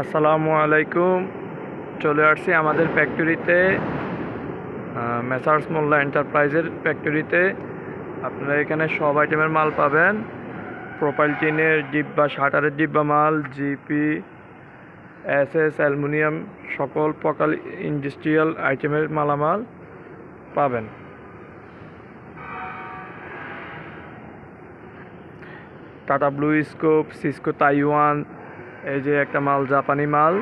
আসসালামু আলাইকুম। চলে আসছি আমাদের ফ্যাক্টরিতে মেসার্স মোল্লা এন্টারপ্রাইজের ফ্যাক্টরিতে আপনারা এখানে সব আইটেমের মাল পাবেন। প্রোফাইল টিনের ডিব্বা, শাটারের ডিব্বা মাল জিপি এস এস অ্যালুমিনিয়াম, সকল প্রকার ইন্ডাস্ট্রিয়াল আইটেমের মালামাল পাবেন। Tata blue scope, Cisco Taiwan এই যে একটা মাল, জাপানি মাল,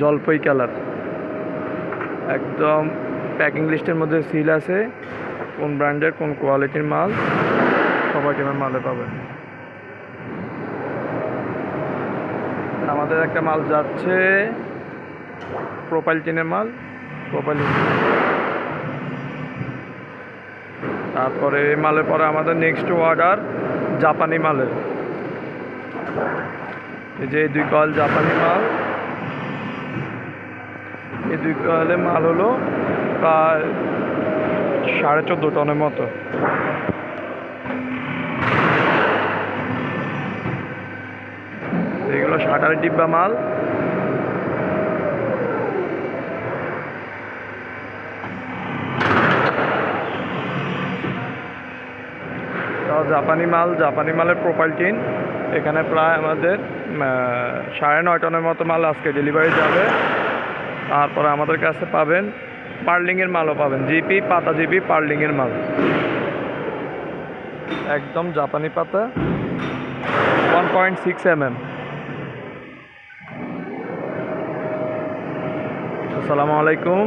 জলপাই কালার। একদম প্যাকিং লিস্টের মধ্যে সিল আছে, কোন ব্র্যান্ডের কোন কোয়ালিটির মাল সবাই টিমের মালে পাবেন। আমাদের একটা মাল যাচ্ছে প্রোফাইল টিনের মাল প্রোফাইল তারপরে মালের পরে আমাদের নেক্সট অর্ডার জাপানি মালের। এই যে দুই কল জাপানি মাল। এই দুই কয়েলের মাল হলো প্রায় সাড়ে চোদ্দ টনের মতো। এগুলো শাটারের ডিব্বা মাল। জাপানি মাল, জাপানি মালের প্রোফাইল টিন এখানে প্রায় আমাদের সাড়ে নয় টনের মতো মাল আজকে ডেলিভারি যাবে। তারপরে আমাদের কাছে পাবেন পার্লিংয়ের মালও পাবেন, জিপি, পাতা জিপি, পার্লিংয়ের মাল। একদম জাপানি পাতা one point six M M আসসালামু আলাইকুম।